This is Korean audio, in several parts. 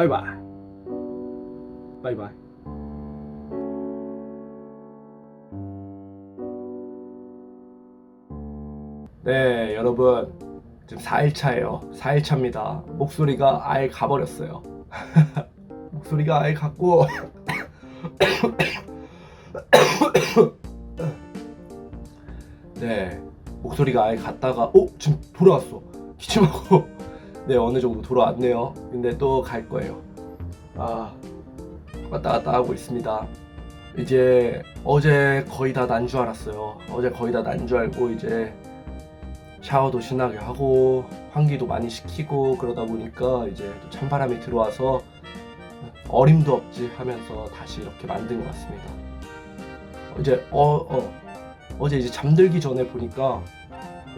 바이바이. 바이바이. 네, 여러분. 지금 4일차예요. 4일차입니다. 목소리가 아예 가버렸어요. 목소리가 아예 갔고 네 목소리가 아예 갔다가 어 지금 돌아왔어 기침하고 네 어느 정도 돌아왔네요. 근데 또 갈 거예요. 아 왔다 갔다 하고 있습니다. 이제 어제 거의 다 난 줄 알았어요. 어제 거의 다 난 줄 알고 이제 샤워도 신나게 하고 환기도 많이 시키고 그러다 보니까 이제 또 찬바람이 들어와서 어림도 없지 하면서 다시 이렇게 만든 것 같습니다. 어제 어, 어 어제 이제 잠들기 전에 보니까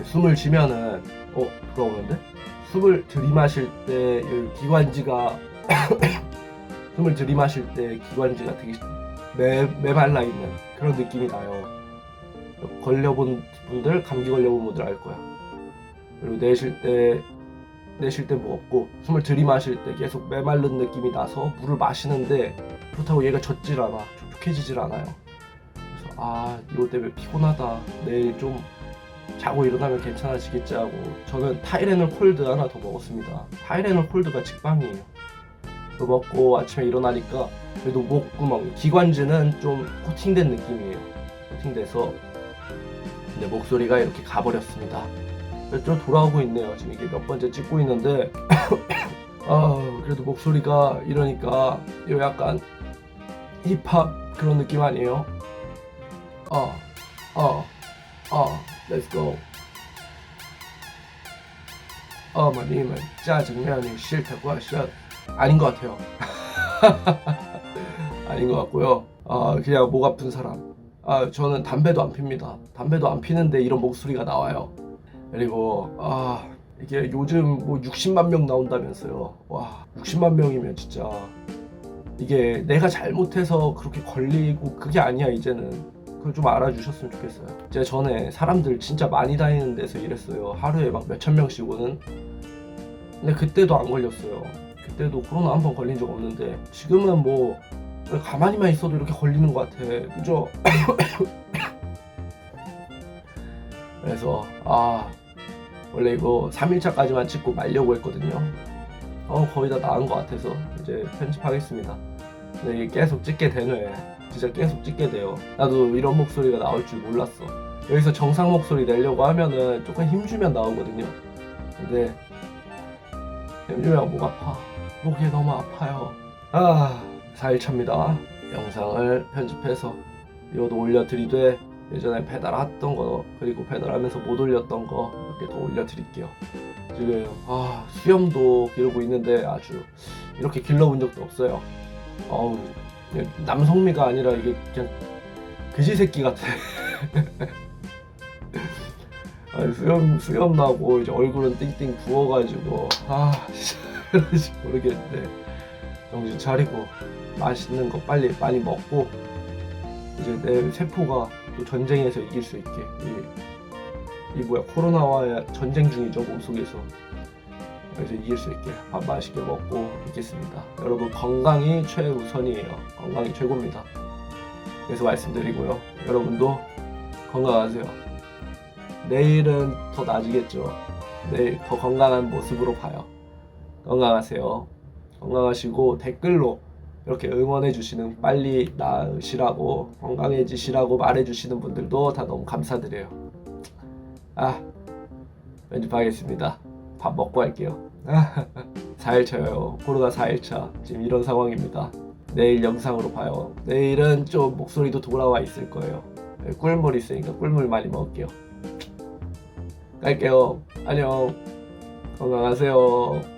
숨을 쉬면은 어 돌아오는데 숨을 들이마실 때이 기관지가 숨을 들이마실 때 기관지가 되게 매, 메말라 있는 그런 느낌이 나요. 걸려본 분들 감기 걸려본 분들 알 거야. 그리고 내쉴 때 내쉴 때뭐 없고 숨을 들이마실 때 계속 메마른 느낌이 나서 물을 마시는데 그렇다고 얘가 젖질 않아 촉촉해지질 않아요 그래서 아 이거 때문에 피곤하다 내일 좀 자고 일어나면 괜찮아지겠지 하고 저는 타이레놀 콜드 하나 더 먹었습니다. 타이레놀 콜드가 직방이에요. 그거 먹고 아침에 일어나니까 그래도 목구멍 기관지는 좀 코팅된 느낌이에요. 코팅돼서 근데 목소리가 이렇게 가버렸습니다. 좀 돌아오고 있네요. 지금 이게 몇 번째 찍고 있는데. 아 그래도 목소리가 이러니까 이거 약간 힙합 그런 느낌 아니에요? 어, 어, 어, let's go. 어머님은 짜장면이 싫다고 하셨 아닌 것 같아요. 아닌 것 같고요. 아 그냥 목 아픈 사람. 아 저는 담배도 안 핍니다. 담배도 안 피는데 이런 목소리가 나와요. 그리고 아 이게 요즘 뭐 60만 명 나온다면서요. 와 60만 명이면 진짜 이게 내가 잘못해서 그렇게 걸리고 그게 아니야 이제는 그걸 좀 알아주셨으면 좋겠어요. 제가 전에 사람들 진짜 많이 다니는 데서 일했어요. 하루에 막 몇천 명씩 오는. 근데 그때도 안 걸렸어요. 그때도 코로나 한 번 걸린 적 없는데 지금은 뭐 가만히만 있어도 이렇게 걸리는 것 같아. 그죠? 그래서 아 원래 이거 3일차까지만 찍고 말려고 했거든요. 어 거의 다 나은 것 같아서 이제 편집하겠습니다. 근데 이게 계속 찍게 되네. 진짜 계속 찍게 돼요. 나도 이런 목소리가 나올 줄 몰랐어. 여기서 정상 목소리 내려고 하면은 조금 힘주면 나오거든요. 근데 힘주면 목 아파. 목이 너무 아파요. 아 4일 차입니다. 영상을 편집해서 이것도 올려드리되 예전에 배달했던 거 그리고 배달하면서 못 올렸던 거 이렇게 더 올려드릴게요. 지금 아 수염도 기르고 있는데 아주 이렇게 길러본 적도 없어요. 어우 남성미가 아니라 이게 그냥 그지 새끼 같아. 수염 수염 나고 이제 얼굴은 띵띵 부어가지고 아 진짜 모르겠는데. 정신 차리고 맛있는 거 빨리 많이 먹고 이제 내 세포가 또 전쟁에서 이길 수 있게. 이, 이 뭐야 코로나와 전쟁 중이죠 몸속에서 그래서 이길 수 있게 밥 맛있게 먹고 있겠습니다. 여러분 건강이 최우선이에요. 건강이 최고입니다. 그래서 말씀드리고요. 여러분도 건강하세요. 내일은 더 나아지겠죠. 내일 더 건강한 모습으로 봐요. 건강하세요. 건강하시고 댓글로 이렇게 응원해 주시는 빨리 나으시라고 건강해지시라고 말해 주시는 분들도 다 너무 감사드려요. 아 편집하겠습니다. 밥 먹고 할게요. 4일차요. 코로나 4일차. 지금 이런 상황입니다. 내일 영상으로 봐요. 내일은 좀 목소리도 돌아와 있을 거예요. 네, 꿀물 있으니까 꿀물 많이 먹을게요. 갈게요. 안녕. 건강하세요.